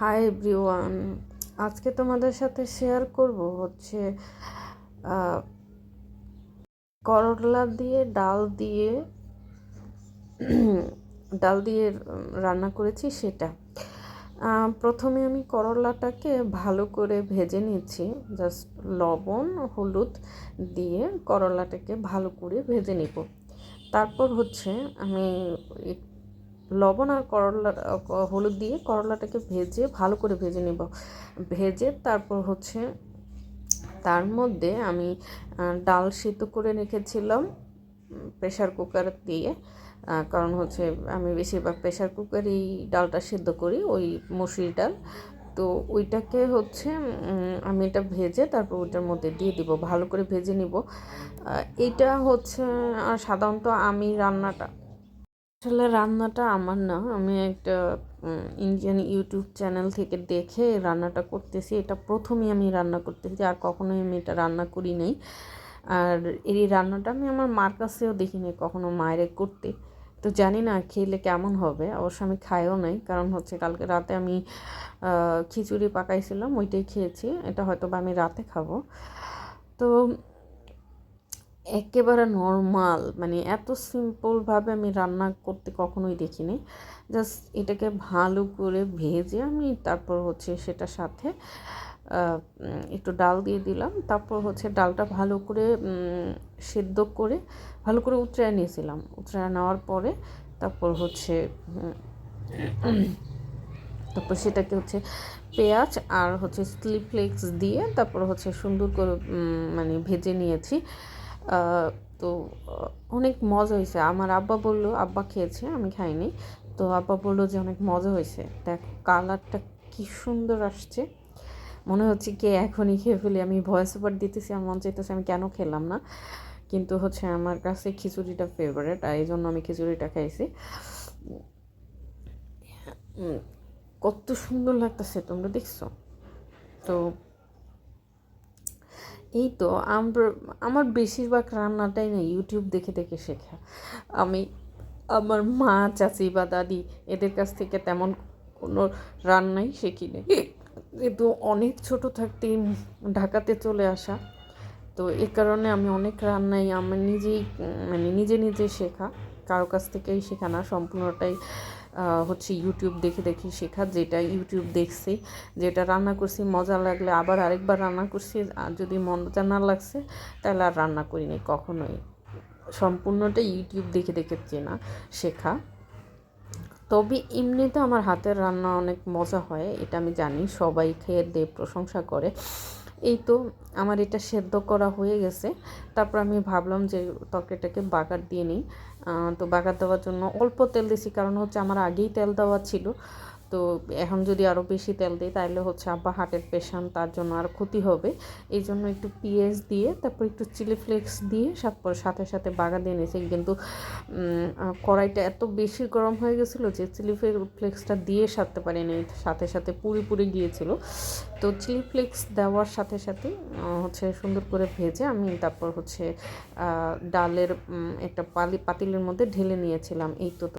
Hi everyone আজকে তোমাদের সাথে শেয়ার করব হচ্ছে করলা দিয়ে ডাল দিয়ে ডাল দিয়ে রান্না করেছি সেটা। প্রথমে আমি করলাটাকে ভালো করে ভেজে নিচ্ছি। জাস্ট লবণ, হলুদ দিয়ে করলাটাকে ভালো করে ভেজে নিব। তারপর হচ্ছে আমি লবণ আর করলা, হলুদ দিয়ে করলাটাকে ভেজে, ভালো করে ভেজে নেব। ভেজে তারপর হচ্ছে তার মধ্যে আমি ডাল সিদ্ধ করে রেখেছিলাম প্রেশার কুকার দিয়ে। কারণ হচ্ছে আমি বেশিরভাগ প্রেশার কুকারেই ডালটা সিদ্ধ করি, ওই মুসুরি ডাল। তো ওইটাকে হচ্ছে আমি এটা ভেজে তারপর ওইটার মধ্যে দিয়ে দিব, ভালো করে ভেজে নিব। এটা হচ্ছে সাধারণত আমি রান্নাটা আসলে রান্নাটা আমার না। আমি একটা ইন্ডিয়ান ইউটিউব চ্যানেল থেকে দেখে রান্নাটা করতেছি। এটা প্রথমেই আমি রান্না করতেছি, আর কখনোই আমি এটা রান্না করি নাই। আর এই রান্নাটা আমি আমার মার কাছেও দেখিনি কখনো মায়ের করতে। তো জানি না খেলে কেমন হবে, অবশ্য আমি খাইও নাই। কারণ হচ্ছে কালকে রাতে আমি খিচুড়ি পাকাইছিলাম, ওইটাই খেয়েছি। এটা হয়তো বা আমি রাতে খাব। তো একেবারে নর্মাল মানে এত সিম্পলভাবে আমি রান্না করতে কখনোই দেখিনি। জাস্ট এটাকে ভালো করে ভেজে আমি তারপর হচ্ছে সেটার সাথে একটু ডাল দিয়ে দিলাম। তারপর হচ্ছে ডালটা ভালো করে সেদ্ধ করে ভালো করে উতরায় নিয়েছিলাম। উতরায় নেওয়ার পরে তারপর হচ্ছে তারপর সেটাকে হচ্ছে পেঁয়াজ আর হচ্ছে স্লিপ ফ্লেক্স দিয়ে তারপর হচ্ছে সুন্দর করে মানে ভেজে নিয়েছি। তো অনেক মজা হয়েছে। আমার আব্বা বলল, আব্বা খেয়েছে, আমি খাইনি। তো আব্বা বলল যে, অনেক মজা হয়েছে। দেখো, কালারটা কি সুন্দর আসছে। মনে হচ্ছে কি এখনই খেয়ে ফেলি। আমি ভয়েস ওভার দিতেছি, আমার মন চাইতেছে আমি কেন খেলাম না। কিন্তু হচ্ছে আমার কাছে খিচুড়িটা ফেভারেট আর এই জন্য আমি খিচুড়িটা খাইছি। কত সুন্দর লাগতেছে, তোমরা দেখছ? তো এই তো আমরা বেশিরভাগ রান্নাটাই না ইউটিউব দেখে দেখে শেখা। আমি, আমার মা, চাচি বা দাদি এদের কাছ থেকে তেমন কোনো রান্নাই শিখিনি। কিন্তু অনেক ছোট থাকতেই ঢাকাতে চলে আসা। তো এ কারণে আমি অনেক রান্নাই আমার নিজেই মানে নিজে নিজে শেখা। কারও কাছ থেকেই শেখা না, সম্পূর্ণটাই হচ্ছে ইউটিউব দেখে দেখে শেখা, যেটা ইউটিউব দেখছি, যেটা রান্না করছি, মজা লাগলে আবার আরেকবার রান্না করছি, আর যদি মজা না লাগছে, তাহলে আর রান্না করিনি কখনোই। সম্পূর্ণটা ইউটিউব দেখে দেখে চেনা, শেখা। তবে এমনিতে আমার হাতের রান্না অনেক মজা হয়, এটা আমি জানি, সবাই খেয়ে দিয়ে প্রশংসা করে। এই তো আমার এটা সেদ্ধ করা হয়ে গেছে। তারপর আমি ভাবলাম যে তরকারিটাকে বাগার দিয়ে নিই। তো বাগার দেওয়ার জন্য অল্প তেল দিছি, কারণ হচ্ছে আমার আগেই তেল দেওয়া ছিল। তো এখন যদি আরও বেশি তেল দিই তাহলে হচ্ছে আব্বা হার্টের পেশেন্ট তার জন্য আর ক্ষতি হবে। এই জন্য একটু পেঁয়াজ দিয়ে, তারপর একটু চিলি ফ্লেক্স দিয়ে তারপর সাথে সাথে বাগা দিয়ে নিয়েছি। কিন্তু কড়াইটা এত বেশি গরম হয়ে গেছিল যে চিলি ফ্লেক্সটা দিয়ে সারতে পারিনি। সাথে সাথে পুরি পুরি গিয়েছিল। তো চিলি ফ্লেক্স দেওয়ার সাথে সাথে হচ্ছে সুন্দর করে ভেজে আমি তারপর হচ্ছে ডালের একটা পালি পাতিলের মধ্যে ঢেলে নিয়েছিলাম। এই তো